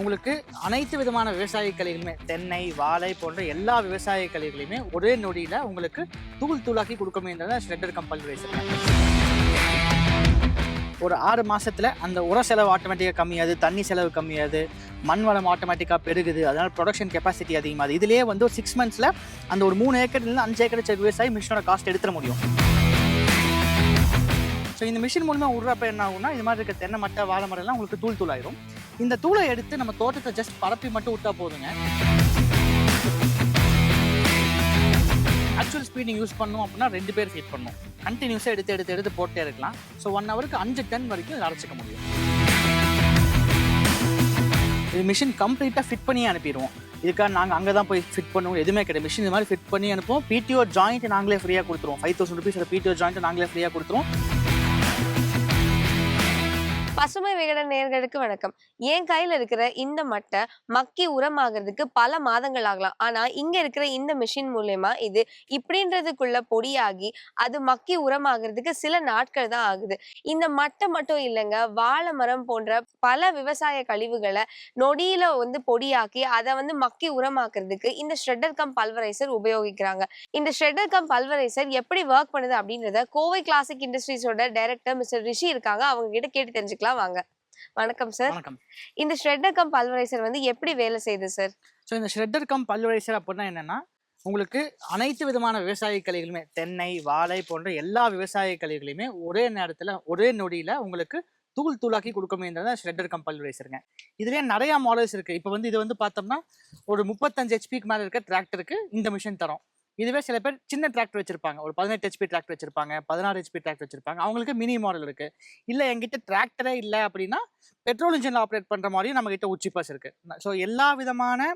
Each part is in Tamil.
உங்களுக்கு அனைத்து விதமான விவசாய கலைகளுமே தென்னை வாழை போன்ற எல்லா விவசாய கலைகளையுமே ஒரே நொடியில் உங்களுக்கு தூள் தூளாக்கி கொடுக்கணுன்றத ஷ்ரெட்டர் கம்பல் வச்சிருக்காங்க ஒரு ஆறு மாசத்துல அந்த உர செலவு ஆட்டோமேட்டிக்காக கம்மியாது தண்ணி செலவு கம்மியாது மண் வளம் ஆட்டோமேட்டிக்காக பெருகுது அதனால் ப்ரொடக்ஷன் கெப்பாசிட்டி அதிகமாகுது. இதுலேயே வந்து ஒரு சிக்ஸ் மந்த்ஸில் அந்த ஒரு மூணு ஏக்கர்லேருந்து அஞ்சு ஏக்கர் செக் விவசாயி மிஷினோட காஸ்ட் எடுத்துட முடியும். ஸோ இந்த மிஷின் மூலமாக விட்றப்ப என்ன ஆகும்னா இது மாதிரி இருக்க தென்னை மட்டை வாழை மரம்லாம் உங்களுக்கு தூள் தூளாயிரும் இந்த தூளை எடுத்து நம்ம தோட்டத்தை ஜஸ்ட் பரப்பி மட்டும் விட்டா போதுங்க. ஆக்சுவல் ஸ்பீடிங் யூஸ் பண்ணோம் அப்படின்னா ரெண்டு பேர் ஃபீட் பண்ணும் கண்டினியூஸாக எடுத்து எடுத்து எடுத்து போட்டே இருக்கலாம். ஸோ ஒன் ஹவருக்கு அஞ்சு டன் வரைக்கும் இதை அரைச்சிக்க முடியும். இது மிஷின் கம்ப்ளீட்டாக ஃபிட் பண்ணி அனுப்பிடுவோம். இதுக்காக நாங்கள் அங்கே தான் போய் ஃபிட் பண்ணுவோம். எதுவுமே கிடையாது. மிஷின் இது மாதிரி ஃபிட் பண்ணி அனுப்புவோம். பிடிஓ ஜாயிண்ட் நாங்களே ஃப்ரீயாக கொடுத்துருவோம். Five thousand rupees PTO joint நாங்களே ஃப்ரீயாக கொடுத்துருவோம். பசுமை விகடன் நேர்களுக்கு வணக்கம். என் கையில இருக்கிற இந்த மட்டை மக்கி உரமாகிறதுக்கு பல மாதங்கள் ஆகலாம். ஆனா இங்க இருக்கிற இந்த மிஷின் மூலயமா இது இப்படின்றதுக்குள்ள பொடியாகி அது மக்கி உரமாகிறதுக்கு சில நாட்கள் தான் ஆகுது. இந்த மட்டை மட்டும் இல்லைங்க வாழை மரம் போன்ற பல விவசாய கழிவுகளை நொடியில வந்து பொடியாக்கி அதை வந்து மக்கி உரமாக்குறதுக்கு இந்த ஷ்ரெட்டர் கம் பல்வரைசர் உபயோகிக்கிறாங்க. இந்த ஷ்ரெட்டர் கம் பல்வரைசர் எப்படி ஒர்க் பண்ணுது அப்படின்றத கோவை கிளாசிக் இண்டஸ்ட்ரீஸோட டைரக்டர் மிஸ்டர் ரிஷி இருக்காங்க. அவங்க கிட்ட கேட்டு தெரிஞ்சுக்கலாம். வாங்க. வணக்கம் சார். வணக்கம். இந்த ஷ்ரெட்டர் கம் பல்வரைசர் வந்து எப்படி வேலை செய்யுது சார்? ஸோ இந்த ஷ்ரெட்டர் கம் பல்வரைசர் அப்படின்னா என்னன்னா உங்களுக்கு அனைத்து விதமான விவசாய கலைகளுமே தென்னை வாழை போன்ற எல்லா விவசாய கலைகளையுமே ஒரே நேரத்தில் ஒரே நொடியில் உங்களுக்கு தூள் தூளாக்கி கொடுக்கணுன்றத ஷ்ரெட்டர் கம் பல்வரைசருங்க. இதுலேயே நிறையா மாடல்ஸ் இருக்குது இப்போ வந்து இது வந்து பார்த்தோம்னா ஒரு முப்பத்தஞ்சு ஹெச்பிக்கு மேலே இருக்க டிராக்டருக்கு இந்த மிஷின் தரோம். இதுவே சில பேர் சின்ன டிராக்டர் வச்சிருப்பாங்க. ஒரு பதினெட்டு ஹெச்பி டிராக்டர் வச்சிருப்பாங்க பதினாறு ஹெச்பி டிராக்டர் வச்சிருப்பாங்க. அவங்களுக்கு மினி மாடல் இருக்கு. இல்லை எங்கிட்ட டிராக்டரே இல்லை அப்படின்னா பெட்ரோல் இன்ஜினில் ஆப்ரேட் பண்ணுற மாதிரியும் நம்ம கிட்ட உச்சி பஸ் இருக்கு. ஸோ எல்லா விதமான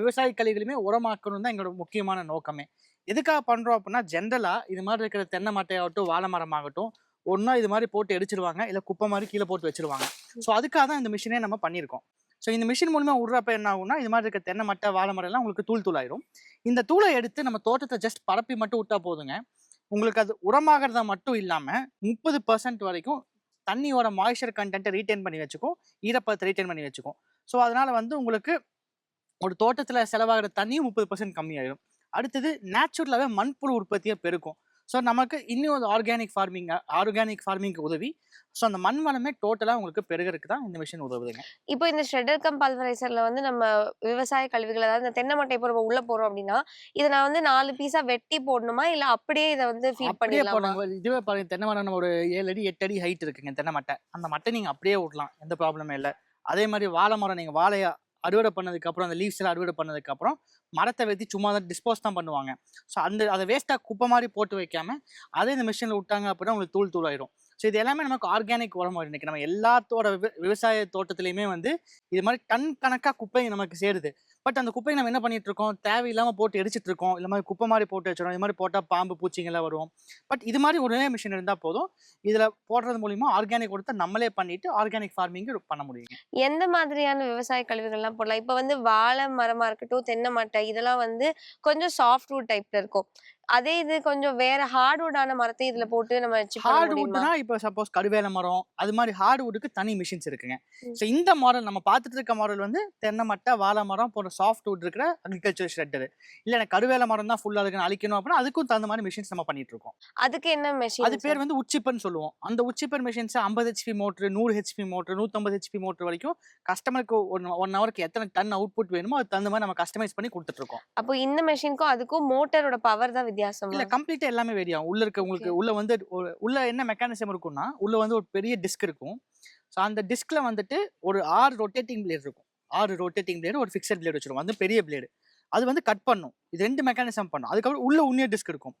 விவசாய கலைகளையுமே உரமாக்கணும் தான் எங்களோட முக்கியமான நோக்கமே. எதுக்காக பண்ணுறோம் அப்படின்னா ஜென்ரலாக இது மாதிரி இருக்கிற தென்னை மட்டையாகட்டும் வாழை மரம் ஆகட்டும் ஒன்றா இது மாதிரி போட்டு எரிச்சிருவாங்க. இல்லை குப்பை மாதிரி கீழே போட்டு வச்சிருவாங்க. ஸோ அதுக்காக தான் இந்த மிஷினே நம்ம பண்ணியிருக்கோம். ஸோ இந்த மிஷின் மூலமா விட்றப்ப என்ன ஆகும்னா இது மாதிரி இருக்க தென்னை மட்டை வாழை மரம் எல்லாம் உங்களுக்கு தூள் தூளாயிரும் இந்த தூளை எடுத்து நம்ம தோட்டத்தை ஜஸ்ட் பரப்பி மட்டும் விட்டா போதுங்க. உங்களுக்கு அது உரமாகிறதா மட்டும் இல்லாமல் முப்பது பர்சன்ட் வரைக்கும் தண்ணியோட மாய்ஸ்சர் கண்டென்ட்டை ரீட்டைன் பண்ணி வச்சுக்கும். ஈரப்பதத்தை ரீட்டைன் பண்ணி வச்சுக்கும். ஸோ அதனால் வந்து உங்களுக்கு ஒரு தோட்டத்தில் செலவாகிற தண்ணியும் முப்பது பர்சன்ட் கம்மியாயிடும் அடுத்தது நேச்சுரலாகவே மண்புழு உற்பத்தியை பெருக்கும். ஸோ நமக்கு இன்னும் ஆர்கானிக் ஃபார்மிங் ஆர்கானிக் ஃபார்மிங்க்கு உதவி. ஸோ அந்த மண் வளமே டோட்டலாக உங்களுக்கு பெருகிறதுக்கு தான் இந்த மிஷின் உதவுதுங்க. இப்போ இந்த ஷ்ரெட்டர் கம் பல்வரைசர்ல வந்து நம்ம விவசாய கழிவுகள் அதாவது இந்த தென்னை மட்டை இப்போ நம்ம உள்ள போறோம் அப்படின்னா இதை நான் வந்து நாலு பீஸா வெட்டி போடணுமா? இல்ல அப்படியே இதை வந்து ஃபீட் பண்ணிடலாமா? இதுவே பாருங்க தென்னை மரம் ஒரு ஏழு அடி எட்டு அடி ஹைட் இருக்குங்க தென்னை மட்டை. அந்த மட்டை நீங்க அப்படியே விடலாம் எந்த ப்ராப்ளமே இல்லை. அதே மாதிரி வாழை மரம் நீங்க வாழையை அறுவடை பண்ணதுக்கப்புறம் அந்த லீவ்ஸ் எல்லாம் அறுவடை பண்ணதுக்கப்புறம் மரத்தை வெட்டி சும்மா தான் டிஸ்போஸ் தான் பண்ணுவாங்க. ஸோ அந்த அதை வேஸ்ட்டாக குப்பை மாதிரி போட்டு வைக்காம அதே இந்த மிஷினில் விட்டாங்க அப்படின்னா உங்களுக்கு தூள் தூள் தூளாயிரும் ஸோ இது எல்லாமே நமக்கு ஆர்கானிக் உரம் இன்றைக்கி நம்ம எல்லாத்தோட விவ- விவசாய தோட்டத்துலையுமே வந்து இது மாதிரி டன் கணக்காக குப்பை நமக்கு சேருது. பட் அந்த குப்பையை நம்ம என்ன பண்ணிட்டு இருக்கோம்? தேவையில்லாமல் போட்டு எரிச்சிட்டு இருக்கோம். இல்லை மாதிரி குப்பை மாதிரி போட்டு வச்சிடும் இது மாதிரி போட்டால் பாம்பு பூச்சிங்கெல்லாம் வரும். பட் இது மாதிரி ஒரே மிஷின் இருந்தால் போதும். இதில் போடுறது மூலிமா ஆர்கானிக் கொடுத்தா நம்மளே பண்ணிட்டு ஆர்கானிக் ஃபார்மிங் பண்ண முடியுங்க எந்த மாதிரியான விவசாய கழிவுகள்லாம் போடலாம்? இப்போ வந்து வாழை மரமா இருக்கட்டும் தென்னை மட்டை இதெல்லாம் வந்து கொஞ்சம் சாஃப்ட் வுட் டைப்ல இருக்கும். அதே இது கொஞ்சம் வேற ஹார்ட்வுட்டான மரத்தை இதுல போட்டு நம்ம chip பண்ண ஹார்ட் முடியுமா? வுட்னா இப்போ சப்போஸ் கருவேல மரம் அது மாதிரி ஹார்ட் வுட்டுக்கு தனி மிஷின்ஸ் இருக்குங்க. ஸோ இந்த மாடல் நம்ம பார்த்துட்டு இருக்க மாடல் வந்து தென்னை மட்டை வாழை மரம் போன்ற சாஃப்ட் வுட் இருக்கிற அக்ரிகல்ச்சர் ஷ்ரெட்டர் இல்லை எனக்கு கருவேல மரம் தான் ஃபுல்லாக இருக்குன்னு அழிக்கணும் அப்படின்னா அதுக்கும் தகுந்த மாதிரி மிஷின்ஸ் நம்ம பண்ணிட்டு இருக்கோம். அதுக்கு என்ன மெஷின் அது பேர் வந்து உச்சிப்பன் சொல்லுவோம். அந்த உச்சிப்பன் மிஷின்ஸ் ஐம்பது ஹெச்பி மோட்ரு நூறு ஹெச்பி மோட்ரு நூற்றம்பது ஹெச்பி மோட்ரு வரைக்கும் கஸ்டமருக்கு ஒன் ஒன் ஹவருக்கு எத்தனை டன் அவுட்புட் வேணுமோ அது தகுந்த மாதிரி நம்ம கஸ்டமைஸ் பண்ணி கொடுத்துட்டு இருக்கோம். அப்போ இந்த மெஷினுக்கும் அதுக்கும் மோட்டரோட பவர் தான் வித்தியாசம்? இல்ல கம்ப்ளீட்டா எல்லாமே வேரி ஆகும். உள்ள இருக்க உங்களுக்கு உள்ள வந்து உள்ள என்ன மெக்கானிசம் இருக்கும்னா உள்ள வந்து ஒரு பெரிய டிஸ்க் இருக்கும். ஸோ அந்த டிஸ்க்ல வந்துட்டு ஒரு ஆறு ரொட்டேட்டிங் பிளேட் இருக்கும். ஆறு ரொட்டேட்டிங் பிளேடு ஒரு ஃபிக்ஸட் பிளேட் வச்சிருக்கும் அது பெரிய பிளேடு அது வந்து கட் பண்ணும். இது ரெண்டு மெக்கானிசம் பண்ணும். அதுக்கப்புறம் உள்ள உன்னிய டிஸ்க் இருக்கும்.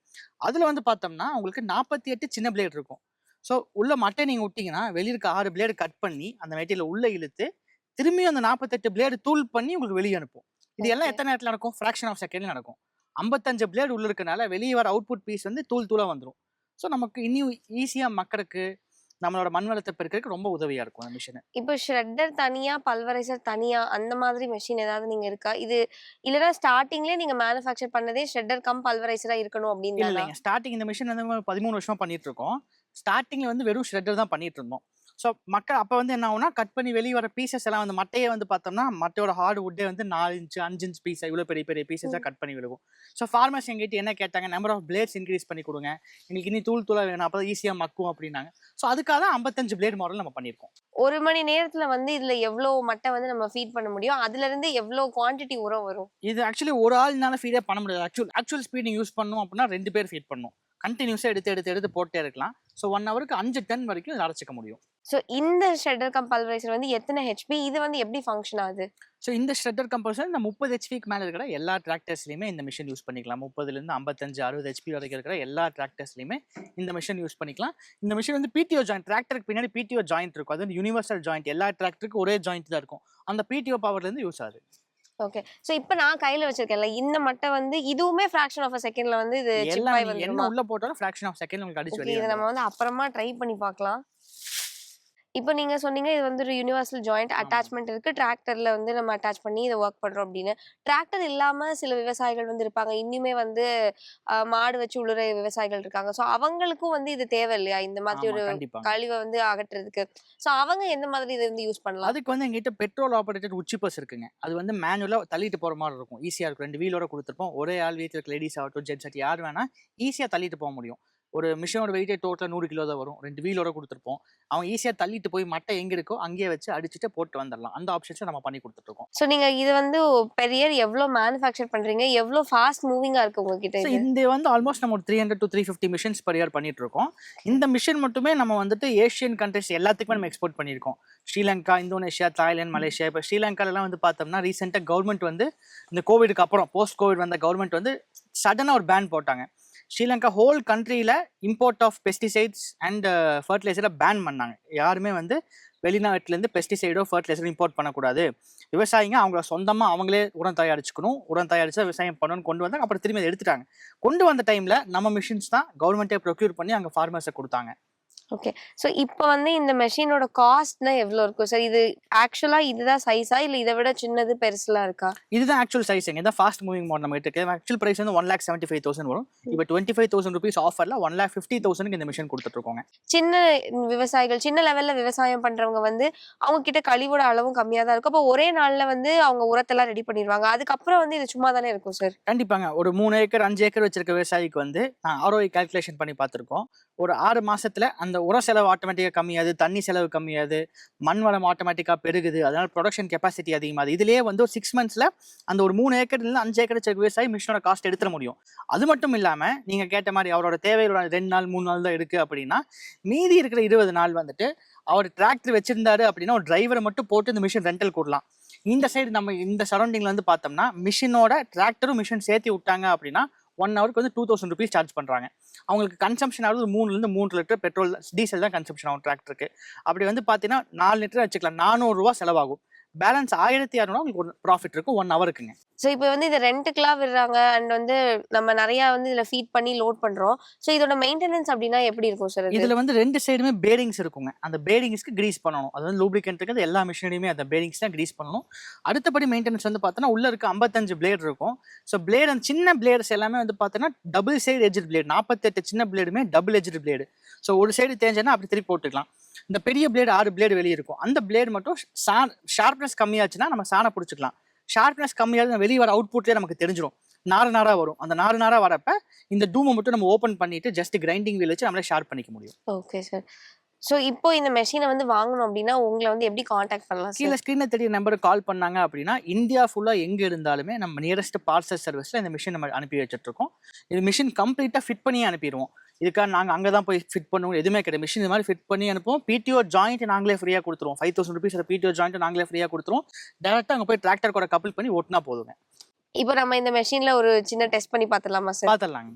அதுல வந்து பார்த்தோம்னா உங்களுக்கு நாற்பத்தி எட்டு சின்ன பிளேட் இருக்கும். ஸோ உள்ள மட்டை நீங்க விட்டீங்கன்னா வெளிய இருக்க ஆறு பிளேடு கட் பண்ணி அந்த மெட்டீரியல் உள்ள இழுத்து திரும்பியும் அந்த நாற்பத்தெட்டு பிளேடு தூள் பண்ணி உங்களுக்கு வெளியே அனுப்பும். இது எல்லாம். எத்தனை நேரத்தில் நடக்கும்? ஃப்ராக்ஷன் ஆஃப் செகண்ட்ல நடக்கும். ஐம்பத்தஞ்சு பிளேடு உள்ள இருக்கனால வெளியே வர அவுட்புட் பீஸ் வந்து தூள் தூளா வந்துடும் ஸோ நமக்கு இன்னும் ஈஸியா மக்களுக்கு நம்மளோட மண் வளத்தை பெருக்கிறதுக்கு ரொம்ப உதவியா இருக்கும் அந்த மிஷின் இப்போ ஷ்ரெட்டர் தனியா பல்வரைசர் தனியா அந்த மாதிரி மெஷின் ஏதாவது நீங்க இருக்கா? இது இல்லனா ஸ்டார்டிங்லயே நீங்க மேனுஃபேக்சர் பண்ணதே ஷ்ரெட்டர் கம் பல்வரைசரா இருக்கணும் அப்படின்னு ஸ்டார்டிங் இந்த மிஷின் வந்து பதிமூணு வருஷமா பண்ணிட்டு இருக்கோம். ஸ்டார்டிங்ல வந்து வெறும் ஷ்ரெட்டர் தான் பண்ணிட்டு இருந்தோம். ஸோ மக்கள் அப்போ வந்து என்ன ஆகும்னா கட் பண்ணி வெளியே வர பீசஸ் எல்லாம் வந்து மட்டையை வந்து பார்த்தோம்னா மட்டையோட ஹார்ட் வுட்டே வந்து நாலு இன்ச்சு அஞ்சு இன்ச் பீஸ் இவ்வளோ பெரிய பெரிய பீசஸாக கட் பண்ணி விழுகும். ஸோ ஃபார்மர்ஸ் எங்கிட்ட என்ன கேட்டாங்க நம்பர் ஆஃப் பிளேட்ஸ் இன்க்ரீஸ் பண்ணி கொடுங்க. எங்களுக்கு இனி தூள் தூளாக வேணும் அப்போ ஈஸியாக மக்கும் அப்படின்னாங்க. ஸோ அதுக்காக தான் ஐம்பத்தஞ்சு பிளேட் மாடல் நம்ம பண்ணியிருக்கோம். ஒரு மணி நேரத்துல வந்து இதுல எவ்வளவு மட்டை வந்து நம்ம ஃபீட் பண்ண முடியும்? அதுல இருந்து எவ்வளவு குவாண்டிட்டி உரம் வரும்? இது ஆக்சுவலி ஒரு ஆள்னால ஃபீடே பண்ண முடியாது. ஆக்சுவல் ஆக்சுவல் ஸ்பீடிங் யூஸ் பண்ணோம் அப்படின்னா ரெண்டு பேர் ஃபீட் பண்ணும். கண்டினியூஸாக எடுத்து எடுத்து எடுத்து போட்டே இருக்கலாம். ஸோ ஒன் ஹவருக்கு அஞ்சு டன் வரைக்கும் அரைச்சிக்க முடியும். சோ இந்த ஷெட்டர் கம் பல்வரைசர் வந்து எத்தனை ஹெச்பி இது வந்து எப்படி ஃபங்க்ஷன் ஆகுது? ஸோ இந்த ஷ்ரெட்டர் கம்பல்சரி இந்த முப்பது ஹெச்பிக்கு மேலே இருக்கிற எல்லா டிராக்டர்ஸ்லையுமே இந்த மிஷின் யூஸ் பண்ணிக்கலாம். முப்பதுலேருந்து ஐம்பத்தஞ்சு அறுபது ஹெச்பி வரைக்கும் இருக்கிற எல்லா டிராக்டர்ஸ்லையுமே இந்த மிஷின் யூஸ் பண்ணிக்கலாம். இந்த மிஷின் வந்து பிடிஓ ஜாயிண்ட் டிராக்டருக்கு பின்னாடி பிடிஓ ஜாயிண்ட் இருக்கும். அது வந்து யூனிவர்சல் ஜாயிண்ட் எல்லா டிராக்டருக்கும் ஒரே ஜாயிண்ட் தான் இருக்கும். அந்த பிடிஓ பவர்லேருந்து யூஸ் ஆகுது. ஓகே சோ இப்போ நான் கையில வச்சிருக்கேன்ல இந்த மட்டை வந்து இதுவுமே ஃபிராக்ஷன் ஆஃப் அ செகண்ட்ல வந்து இது என்ன உள்ள போட்டாலும் ஃபிராக்ஷன் ஆஃப் செகண்ட் உங்களுக்கு அடிச்சு இதை நம்ம வந்து அப்புறமா ட்ரை பண்ணி பார்க்கலாம். இப்போ நீங்க சொன்னீங்க இது வந்து ஒரு யூனிவர்சல் ஜாயிண்ட். அட்டாச்மெண்ட் இருக்கு. டிராக்டர்ல வந்து நம்ம அட்டாச் பண்ணி இதை ஒர்க் பண்றோம் அப்படின்னு. டிராக்டர் இல்லாம சில விவசாயிகள் வந்து இருப்பாங்க. இன்னுமே வந்து மாடு வச்சு உழுற விவசாயிகள் இருக்காங்க. சோ அவங்களுக்கும் வந்து இது தேவை இல்லையா? இந்த மாதிரி ஒரு கழிவை வந்து அகற்றுறதுக்கு. சோ அவங்க எந்த மாதிரி இதை வந்து யூஸ் பண்ணலாம்? அதுக்கு வந்து எங்கிட்ட பெட்ரோல் ஆப்ரேட்டட் உச்சி பஸ் இருக்குங்க. அது வந்து மேனுவலாக தள்ளிட்டு போகிற மாதிரி இருக்கும். ஈஸியாக இருக்கும். ரெண்டு வீலோட கொடுத்துருப்போம். ஒரே ஆள் வீட்டில் லேடிஸ் ஆகட்டும் ஜென்ஸ் ஆகட்டும் யார் வேணா ஈஸியாக தள்ளிட்டு போக முடியும். ஒரு மிஷினோட வெயிட்டே டோட்டலாக நூறு கிலோ தான் வரும். ரெண்டு வீலோட கொடுத்துருப்போம். அவங்க ஈஸியாக தள்ளிட்டு போய் மட்டை எங்கே இருக்கோ அங்கேயே வச்சு அடிச்சுட்டு போட்டு வந்துடலாம். அந்த ஆப்ஷன்ஸை நம்ம பண்ணி கொடுத்துட்ருக்கோம். சோ நீங்க இது வந்து பெரிய எவ்வளவு மேனுஃபேக்சர் பண்றீங்க? எவ்வளவு ஃபாஸ்ட் மூவிங்கா இருக்கு உங்ககிட்ட ஸோ இந்த வந்து ஆல்மோஸ்ட் நம்ம ஒரு three hundred to three fifty machines per year பண்ணிட்டு இருக்கோம் இந்த மிஷின் மட்டுமே நம்ம வந்துட்டு ஏஷியன் கண்ட்ரிஸ் எல்லாத்துக்குமே நம்ம எக்ஸ்போர்ட் பண்ணியிருக்கோம். Sri Lanka Indonesia Thailand Malaysia. இப்போ ஸ்ரீலங்காலலாம் வந்து பார்த்தோம்னா ரீசெண்டாக கவர்மெண்ட் வந்து இந்த கோவிடுக்கு அப்புறம் போஸ்ட் கோவிட் வந்த கவர்மெண்ட் வந்து சடனாக ஒரு பேன் போட்டாங்க. ஸ்ரீலங்கா ஹோல் கண்ட்ரியில் இம்போர்ட் ஆஃப் பெஸ்டிசைட்ஸ் அண்ட் ஃபர்டிலைசரை பேன் பண்ணாங்க. யாருமே வந்து வெளிநாட்டிலேருந்து பெஸ்டிசைடோ ஃபர்டிலைசரோ இம்போர்ட் பண்ணக்கூடாது. விவசாயிங்க அவங்கள சொந்தமாக அவங்களே உரம் தயாரிச்சுக்கணும். உரம் தயாரித்து விவசாயம் பண்ணணும்னு கொண்டு வந்தாங்க. அப்புறம் திரும்பி அதை எடுத்துட்டாங்க. கொண்டு வந்த டைமில் நம்ம மிஷின்ஸ் தான் கவர்மெண்ட்டே ப்ரொக்யூர் பண்ணி அங்கே ஃபார்மர்ஸை கொடுத்தாங்க. ஓகே சோ இப்போ வந்து இந்த மெஷினோட காஸ்ட்னா எவ்வளவு இருக்கும்? சார் இது ஆக்சுவலா இதுதான் சைஸா இல்ல இதை விட சின்னது பெருசுலாம் இருக்கா? இதுதான் ஆக்சுவல் சைஸிங் இதான் ஃபாஸ்ட் மூவிங் மாடல் நம்ம இருக்கு. ஆக்சுவல் பிரைஸ் வந்து one lakh seventy five thousand வரும் இப்போ டுவெண்ட்டி ஃபைவ் தௌசண்ட் ருபீஸ் ஆஃபரில் ஒன் லேக் ஃபிஃப்டி தௌசண்ட்க்கு இந்த மிஷின் கொடுத்துட்ருக்கோங்க. சின்ன விவசாயிகள் சின்ன லெவல்ல விவசாயம் பண்றவங்க வந்து அவங்க கிட்ட கழிவோட அளவும் கம்மியா தான் இருக்கும். அப்போ ஒரே நாள்ல வந்து அவங்க உரத்தெல்லாம் ரெடி பண்ணிடுவாங்க. அதுக்கப்புறம் வந்து இது சும்மா தானே இருக்கும் சார் கண்டிப்பாங்க. ஒரு மூணு ஏக்கர் அஞ்சு ஏக்கர் வச்சிருக்க விவசாயிக்கு வந்து நான் ஆர்ஓஐ கால்குலேஷன் பண்ணி பார்த்துருக்கோம். ஒரு ஆறு மாசத்துல அந்த உர செலவு ஆட்டோமேட்டிக்காக கம்மியாது தண்ணி செலவு கம்மியாது மண் வளம் ஆட்டோமேட்டிக்காக பெருகுது அதனால ப்ரொடக்ஷன் கெப்பாசிட்டி அதிகமாகுது. இதுலேயே வந்து ஒரு சிக்ஸ் மந்த்ஸில் அந்த ஒரு மூணு ஏக்கர்லேருந்து அஞ்சு ஏக்கர் வச்சிருக்க விவசாயி மிஷினோட காஸ்ட் எடுத்துட முடியும். அது மட்டும் இல்லாமல் நீங்கள் கேட்ட மாதிரி அவரோட தேவைகளோட ரெண்டு நாள் மூணு நாள் தான் இருக்குது அப்படின்னா மீதி இருக்கிற இருபது நாள் வந்துட்டு அவர் டிராக்டர் வச்சிருந்தாரு அப்படின்னா ஒரு டிரைவரை மட்டும் போட்டு இந்த மிஷின் ரெண்டல் கூடலாம். இந்த சைடு நம்ம இந்த சரௌண்டிங்ல வந்து பார்த்தோம்னா மிஷினோட டிராக்டரும் மிஷின் சேர்த்து விட்டாங்க அப்படின்னா ஒன் ஹவருக்கு வந்து டூ தௌசண்ட் ருபீஸ் சார்ஜ் பண்ணுறாங்க அவங்களுக்கு கன்சம்ஷன் ஆகுது மூணுலேருந்து மூணு லிட்டர் பெட்ரோல் டீசல் தான் கன்சம்ஷன் ஆகும் டிராக்டருக்கு அப்படி வந்து பார்த்தீங்கன்னா நாலு லிட்டர் வச்சுக்கலாம். நானூறுரூவா செலவாகும். பேலன்ஸ் ஆயிரத்தி இரநூறுவா உங்களுக்கு ஒரு ப்ராஃபிட் இருக்கும் ஒன் ஹவருக்குங்க சோ இப்போ வந்து இது ரெண்டுக்கெல்லாம் விடுறாங்க அண்ட் வந்து நம்ம நிறைய வந்து இதுல ஃபீட் பண்ணி லோட் பண்றோம். சோ இதோட மெயின்டெனன்ஸ் அப்படின்னா எப்படி இருக்கும் சார் இது? இதுல வந்து ரெண்டு சைடுமே பேரிங்ஸ் இருக்குங்க. அந்த பேரிங்ஸ்க்கு கிரீஸ் பண்ணணும். அது வந்து லூப்ரிகன்ட் இருக்குது எல்லா மிஷினரியுமே அந்த பேரிங்ஸ் தான் கிரீஸ் பண்ணணும். அடுத்தபடி மெயின்டெனன்ஸ் வந்து பார்த்தோன்னா உள்ள இருக்க ஐம்பத்தஞ்சு பிளேட் இருக்கும். ஸோ பிளேட் அந்த சின்ன பிளேட்ஸ் எல்லாமே வந்து பார்த்தோன்னா டபுள் சைடு எஜ்டு பிளேட் நாற்பத்தெட்டு சின்ன பிளேடுமே டபுள் எஜ்டு பிளேடு ஸோ ஒரு சைடு தேஞ்சேன்னா அப்படி திருப்பி போட்டுக்கலாம். இந்த பெரிய பிளேடு ஆறு பிளேடு வெளியே இருக்கும். அந்த பிளேடு மட்டும் சா ஷார்ப்னஸ் கம்மியாச்சுன்னா நம்ம சாணை பிடிச்சிக்கலாம். ஷார்ப்னஸ் கம்மியாக வெளியே வர அவுட்புட்லேயே நமக்கு தெரிஞ்சிடும் நாறு நாராக வரும். அந்த நாறு நாராக வரப்ப இந்த டூமை மட்டும் நம்ம ஓப்பன் பண்ணிட்டு ஜஸ்ட் கிரைண்டிங் வீல் வச்சு நம்மளே ஷார்ப் பண்ணிக்க முடியும். ஓகே சார் சோ இப்போ இந்த மெஷினை வந்து வாங்கணும் அப்படின்னா உங்களை வந்து எப்படி காண்டாக்ட் பண்ணலாம் கீழே சார் ஸ்க்ரீனில் தெரிய நம்பருக்கு கால் பண்ணாங்க அப்படின்னா இந்தியா ஃபுல்லாக எங்கே இருந்தாலுமே நம்ம நியரஸ்ட் பார்சல் சர்வீஸில் இந்த மிஷின் நம்ம அனுப்பி வச்சுட்ருக்கோம் இது மிஷின் கம்ப்ளீட்டாக ஃபிட் பண்ணியே அனுப்பிடுவோம். இதுக்காக நாங்கள் அங்கே தான் போய் ஃபிட் பண்ணுவோம். எதுவுமே கிடையாது. மிஷின் இது மாதிரி ஃபிட் பண்ணி அனுப்புவோம். பிடிஓ ஜாயிண்ட் நாங்களே ஃப்ரீயாக கொடுத்துருவோம். Five thousand rupees PTO joint நாங்களே ஃப்ரீயாக கொடுத்துருவோம். டேரெக்டாக அங்கே போய் டிராக்டர் கூட கப்பல் பண்ணி ஓட்டினா போதுங்க. இப்போ நம்ம இந்த மெஷின்ல ஒரு சின்ன டெஸ்ட் பண்ணி பார்த்துடலாமா சார் பார்த்துடலாங்க.